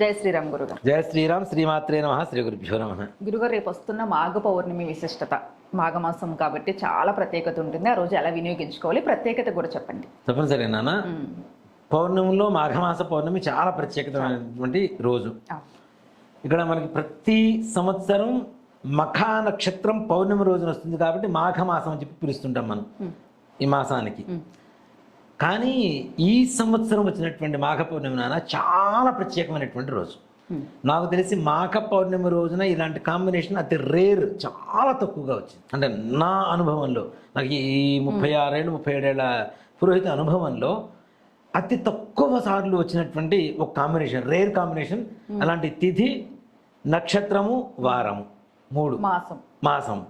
జై శ్రీరామ్ గురుగారు. జయ శ్రీరామ్ శ్రీమాత్రే నమ శ్రీ గురుభ్యో నమ. గురుగారు రేపు వస్తున్న మాఘ పౌర్ణమి విశిష్టత. మాఘమాసం కాబట్టి చాలా ప్రత్యేకత ఉంటుంది. ఆ రోజు ఎలా వినియోగించుకోవాలి? ప్రత్యేకత కూడా చెప్పండి. తప్పనిసరి నాన్న. పౌర్ణమిలో మాఘమాస పౌర్ణమి చాలా ప్రత్యేకతమైనటువంటి రోజు. ఇక్కడ మనకి ప్రతి సంవత్సరం మఖా నక్షత్రం పౌర్ణమి రోజున వస్తుంది కాబట్టి మాఘమాసం అని చెప్పి పిలుస్తుంటాం మనం. ఈ మాసానికి. కానీ ఈ సంవత్సరం వచ్చినటువంటి మాఘ పౌర్ణమి నాన్న చాలా ప్రత్యేకమైనటువంటి రోజు. ఉమ్. నాకు తెలిసి మాఘ పౌర్ణమి రోజున ఇలాంటి కాంబినేషన్ అతి రేర్ చాలా తక్కువగా వచ్చింది. అంటే నా అనుభవంలో నాకు ఈ ముప్పై ఆరేళ్ళు ముప్పై ఏడేళ్ళ పురోహిత అనుభవంలో అతి తక్కువ సార్లు వచ్చినటువంటి ఒక కాంబినేషన్ రేర్ కాంబినేషన్. అలాంటి తిథి నక్షత్రము వారము. మూడు. మాసం. మాసం.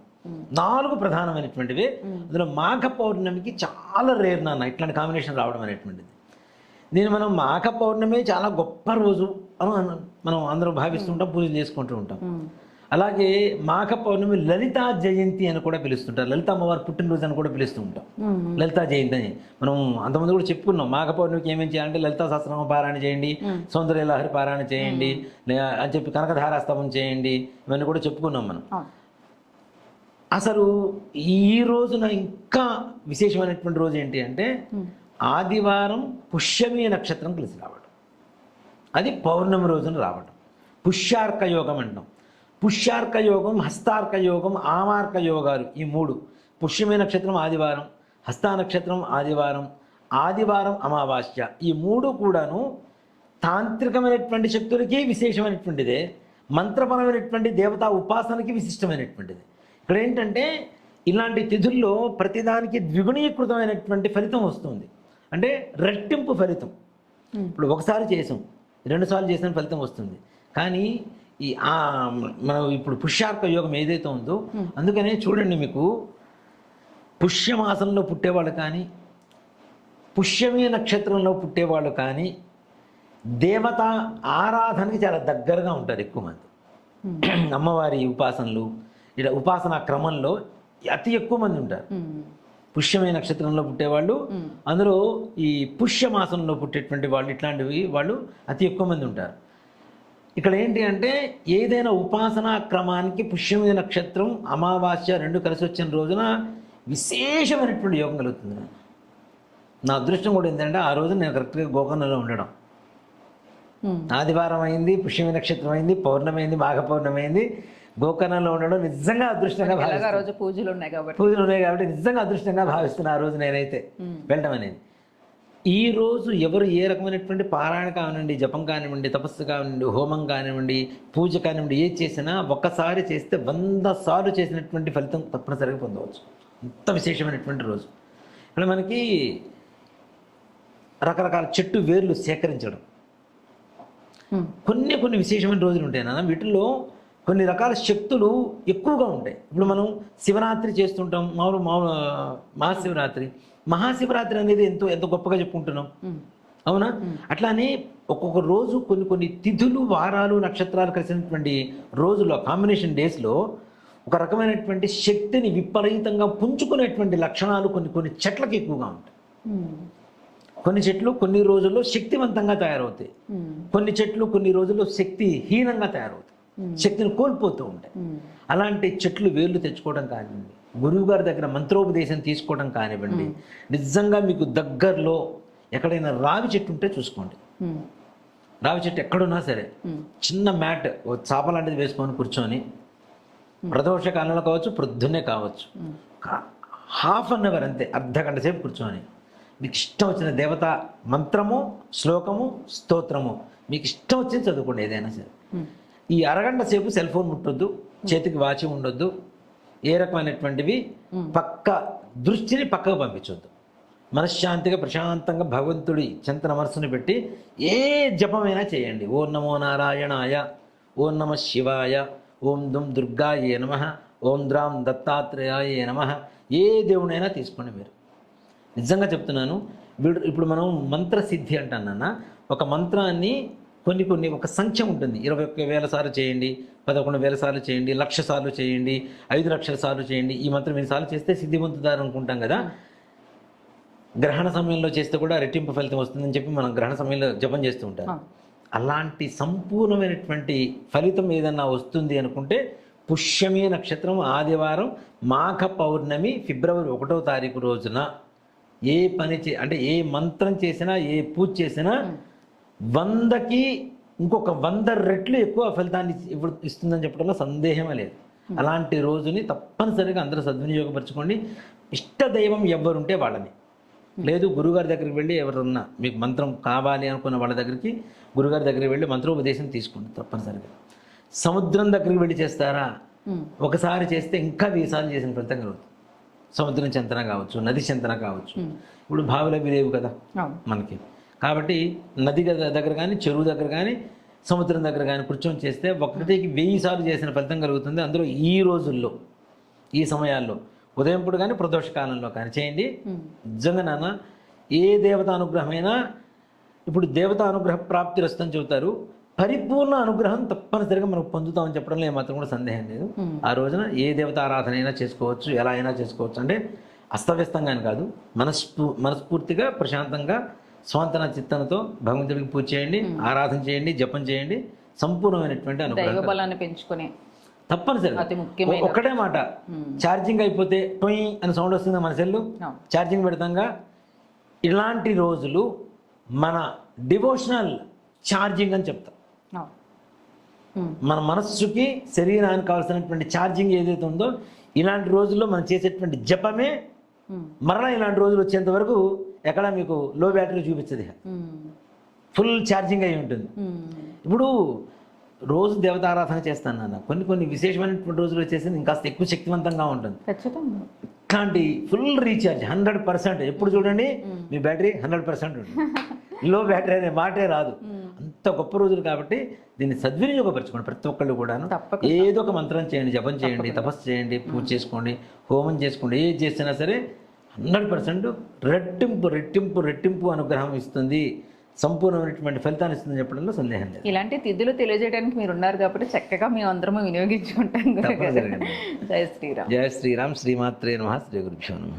నాలుగు ప్రధానమైనటువంటివి. అందులో మాఘ పౌర్ణమికి చాలా రేర్ నాన్న ఇట్లాంటి కాంబినేషన్ రావడం అనేటువంటిది. దీన్ని మనం మాఘ పౌర్ణమి చాలా గొప్ప రోజు అని మనం అందరం భావిస్తుంటాం పూజలు చేసుకుంటూ ఉంటాం. అలాగే మాఘ పౌర్ణమి లలితా జయంతి అని కూడా పిలుస్తుంటారు. లలిత అమ్మవారి పుట్టినరోజు అని కూడా పిలుస్తూ ఉంటాం. లలితా జయంతి అని. మనం అంతకుముందు కూడా చెప్పుకున్నాం మాఘ పౌర్ణమికి ఏమేమి చేయాలంటే లలితా సహస్రనామ పారాయణ చేయండి సౌందర్య లహరి పారాయణ చేయండి అని చెప్పి కనకధారాస్తవం చేయండి ఇవన్నీ కూడా చెప్పుకున్నాం మనం. అసలు ఈ రోజున ఇంకా విశేషమైనటువంటి రోజు ఏంటి అంటే ఆదివారం పుష్యమి నక్షత్రం కలిసి రావడం. అది పౌర్ణమి రోజున రావడం. పుష్యార్క యోగం అంటాం. పుష్యార్క యోగం హస్తార్క యోగం ఆమార్క యోగాలు ఈ మూడు. పుష్యమి నక్షత్రం ఆదివారం హస్తా నక్షత్రం ఆదివారం ఆదివారం అమావాస్య ఈ మూడు కూడాను తాంత్రికమైనటువంటి శక్తులకి విశేషమైనటువంటిదే మంత్రపరమైనటువంటి దేవతా ఉపాసనకి విశిష్టమైనటువంటిది. ఇక్కడ ఏంటంటే ఇలాంటి తిథుల్లో ప్రతిదానికి ద్విగుణీకృతమైనటువంటి ఫలితం వస్తుంది. అంటే రెట్టింపు ఫలితం. ఇప్పుడు ఒకసారి చేసాం రెండుసార్లు చేసిన ఫలితం వస్తుంది. కానీ ఈ ఆ మనం ఇప్పుడు పుష్యార్క యోగం ఏదైతే ఉందో అందుకనే చూడండి మీకు పుష్యమాసంలో పుట్టేవాళ్ళు కానీ పుష్యమి నక్షత్రంలో పుట్టేవాళ్ళు కానీ దేవత ఆరాధనకి చాలా దగ్గరగా ఉంటారు ఎక్కువ మంది. అమ్మవారి ఉపాసనలు ఇలా ఉపాసన క్రమంలో అతి ఎక్కువ మంది ఉంటారు. పుష్యమే నక్షత్రంలో పుట్టేవాళ్ళు అందులో ఈ పుష్య మాసంలో పుట్టేటువంటి వాళ్ళు ఇట్లాంటివి వాళ్ళు అతి ఎక్కువ మంది ఉంటారు ఇక్కడ ఏంటి అంటే ఏదైనా ఉపాసనా క్రమానికి పుష్యమి నక్షత్రం అమావాస్య రెండు కలిసి వచ్చిన రోజున విశేషమైనటువంటి యోగం కలుగుతుంది. నా అదృష్టం కూడా ఏంటంటే ఆ రోజు నేను కరెక్ట్గా గోకర్ణలో ఉండడం. ఆదివారం అయింది పుష్యమి నక్షత్రం అయింది పౌర్ణమి అయింది మాఘ పౌర్ణమి అయింది గోకర్ణంలో ఉండడం నిజంగా అదృష్టంగా రోజు పూజలు ఉన్నాయి కాబట్టి. పూజలు ఉన్నాయి కాబట్టి నిజంగా అదృష్టంగా భావిస్తున్నా ఆ రోజు నేనైతే వెళ్ళడం అనేది. ఈ రోజు ఎవరు ఏ రకమైనటువంటి పారాయణ కానివ్వండి జపం కానివ్వండి తపస్సు కానివ్వండి హోమం కానివ్వండి పూజ కానివ్వండి ఏది చేసినా ఒక్కసారి చేస్తే వంద సార్లు చేసినటువంటి ఫలితం తప్పనిసరిగా పొందవచ్చు. అంత విశేషమైనటువంటి రోజు. ఇక్కడ మనకి రకరకాల చెట్టు వేర్లు సేకరించడం. కొన్ని కొన్ని విశేషమైన రోజులు ఉంటాయి నాన్న. వీటిల్లో కొన్ని రకాల శక్తులు ఎక్కువగా ఉంటాయి. ఇప్పుడు మనం శివరాత్రి చేస్తుంటాం మామూలు మామూలు మహాశివరాత్రి. మహాశివరాత్రి అనేది ఎంతో ఎంత గొప్పగా చెప్పుకుంటున్నాం. అవునా? అట్లానే ఒక్కొక్క రోజు కొన్ని కొన్ని తిథులు వారాలు నక్షత్రాలు కలిసినటువంటి రోజుల్లో కాంబినేషన్ డేస్లో ఒక రకమైనటువంటి శక్తిని విపరీతంగా పుంజుకునేటువంటి లక్షణాలు కొన్ని కొన్ని చెట్లకు ఎక్కువగా ఉంటాయి. కొన్ని చెట్లు కొన్ని రోజుల్లో శక్తివంతంగా తయారవుతాయి. కొన్ని చెట్లు కొన్ని రోజుల్లో శక్తి హీనంగా తయారవుతాయి. శక్తిని కోల్పోతూ ఉంటాయి ఉమ్. అలాంటి చెట్లు వేర్లు తెచ్చుకోవడం కానివ్వండి గురువు గారి దగ్గర మంత్రోపదేశం తీసుకోవడం కానివ్వండి నిజంగా మీకు దగ్గరలో ఎక్కడైనా రావి చెట్టు ఉంటే చూసుకోండి. రావి చెట్టు ఎక్కడున్నా సరే. చిన్న మ్యాట్ చాప లాంటిది వేసుకొని కూర్చొని ప్రదోష కాలంలో కావచ్చు ప్రొద్దున్నే కావచ్చు హాఫ్ అన్ అవర్ అంతే అర్ధ గంట సేపు కూర్చొని మీకు ఇష్టం వచ్చిన దేవత మంత్రము శ్లోకము స్తోత్రము మీకు ఇష్టం వచ్చింది చదువుకోండి ఏదైనా సరే. ఈ అరగంట సేపు సెల్ ఫోన్ ముట్టొద్దు చేతికి వాచి ఉండొద్దు ఏ రకమైనటువంటివి పక్క దృష్టిని పక్కకు పంపించొద్దు. మనశ్శాంతిగా ప్రశాంతంగా భగవంతుడి చింతన మనస్సును పెట్టి ఏ జపమైనా చేయండి. ఓం నమో నారాయణాయ ఓం నమ శివాయ ఓం దుమ్ దుర్గాయ నమ ఓం ద్రాం దత్తాత్రేయాయ నమ ఏ దేవుడైనా తీసుకోండి మీరు. నిజంగా చెప్తున్నాను వీడు ఇప్పుడు మనం మంత్రసిద్ధి అంటాను నాన్న. ఒక మంత్రాన్ని కొన్ని కొన్ని ఒక సంఖ్య ఉంటుంది. ఇరవై ఒక్క వేల సార్లు చేయండి పదకొండు వేల సార్లు చేయండి లక్ష సార్లు చేయండి ఐదు లక్షల సార్లు చేయండి ఈ మంత్రం ఎన్ని సార్లు చేస్తే సిద్ధి పొందుతారు అనుకుంటాం కదా? గ్రహణ సమయంలో చేస్తే కూడా రెట్టింపు ఫలితం వస్తుందని చెప్పి మనం గ్రహణ సమయంలో జపం చేస్తూ ఉంటాం. అలాంటి సంపూర్ణమైనటువంటి ఫలితం ఏదన్నా వస్తుంది అనుకుంటే పుష్యమి నక్షత్రం ఆదివారం మాఘ పౌర్ణమి ఫిబ్రవరి ఒకటో తారీఖు రోజున ఏ పని చే అంటే ఏ మంత్రం చేసినా ఏ పూజ చేసినా వందకి ఇంకొక వంద రెట్లు ఎక్కువ ఫలితాన్ని ఇప్పుడు ఇస్తుందని చెప్పడంలో సందేహమే లేదు. అలాంటి రోజుని తప్పనిసరిగా అందరూ సద్వినియోగపరచుకోండి. ఇష్ట దైవం ఎవరుంటే వాళ్ళని లేదు గురుగారి దగ్గరికి వెళ్ళి ఎవరున్నా మీకు మంత్రం కావాలి అనుకున్న వాళ్ళ దగ్గరికి గురుగారి దగ్గరికి వెళ్ళి మంత్రోపదేశం తీసుకోండి తప్పనిసరిగా. సముద్రం దగ్గరికి వెళ్ళి చేస్తారా? ఉమ్, ఒకసారి చేస్తే ఇంకా వెయ్యి సార్లు చేసిన ఫలితం కలుగుతుంది. సముద్రం చెంతన కావచ్చు నది చెంతన కావచ్చు. ఇప్పుడు బావిలో లేవు కదా మనకి. కాబట్టి నది దగ్గర కానీ చెరువు దగ్గర కానీ సముద్రం దగ్గర కానీ కూర్చొని చేస్తే ఒకటికి వెయ్యి సార్లు చేసిన ఫలితం కలుగుతుంది. అందులో ఈ రోజుల్లో ఈ సమయాల్లో. ఉదయం పూట కానీ ప్రదోష కాలంలో కానీ చేయండి. నిజంగా నాన్న ఏ దేవత అనుగ్రహమైనా ఇప్పుడు దేవత అనుగ్రహ ప్రాప్తి వస్తుందని చెబుతారు. పరిపూర్ణ అనుగ్రహం తప్పనిసరిగా మనం పొందుతామని చెప్పడంలో ఏమాత్రం కూడా సందేహం లేదు. ఆ రోజున ఏ దేవత ఆరాధన అయినా చేసుకోవచ్చు ఎలా అయినా చేసుకోవచ్చు. అంటే అస్తవ్యస్తంగా అని కాదు. మనస్ఫూ మనస్ఫూర్తిగా ప్రశాంతంగా స్వాంతన చిత్తనతో భగవంతుడికి పూజ చేయండి ఆరాధన చేయండి జపం చేయండి సంపూర్ణమైనటువంటి అనుగ్రహం బలాన్ని పెంచుకుని తప్పనిసరి ఒక్కటే మాట. ఛార్జింగ్ అయిపోతే టొయ్ అని సౌండ్ వస్తుంది మన సెల్లు. ఛార్జింగ్ పెడతాంగా. ఇలాంటి రోజులు మన డివోషనల్ ఛార్జింగ్ అని చెప్తాం. మన మనస్సుకి శరీరానికి కావాల్సినటువంటి ఛార్జింగ్ ఏదైతే ఉందో ఇలాంటి రోజుల్లో మనం చేసేటువంటి జపమే మరలా ఇలాంటి రోజులు వచ్చేంత వరకు ఎక్కడ మీకు లో బ్యాటరీ చూపించదు ఫుల్ ఛార్జింగ్ అయి ఉంటుంది. ఇప్పుడు రోజు దేవతారాధన చేస్తాను నాన్న. కొన్ని కొన్ని విశేషమైనటువంటి రోజులు వచ్చేసి ఇంకాస్త ఎక్కువ శక్తివంతంగా ఉంటుంది. ఇట్లాంటి ఫుల్ రీఛార్జ్ హండ్రెడ్ పర్సెంట్. ఎప్పుడు చూడండి మీ బ్యాటరీ హండ్రెడ్ పర్సెంట్ ఉంటుంది. లో బ్యాటరీ అనే మాటే రాదు. అంత గొప్ప రోజులు కాబట్టి దీన్ని సద్వినియోగపరచుకోండి ప్రతి ఒక్కళ్ళు కూడాను. తప్పకుండా. ఏదో ఒక మంత్రం చేయండి జపం చేయండి తపస్సు చేయండి పూజ చేసుకోండి హోమం చేసుకోండి ఏది చేసినా సరే హండ్రెడ్ పర్సెంట్ రెట్టింపు రెట్టింపు రెట్టింపు అనుగ్రహం ఇస్తుంది. సంపూర్ణమైనటువంటి ఫలితాన్ని ఇస్తుంది చెప్పడంలో సందేహం లేదు. ఇలాంటి తిథులు తెలియజేయడానికి మీరు ఉన్నారు కాబట్టి చక్కగా మేము అందరము వినియోగించుకుంటాం గురుగారు తప్పనిసరిగా. జై శ్రీరామ్. జయ శ్రీరామ్. శ్రీమాత్రే నమ. శ్రీ గురుభ్యో నమ.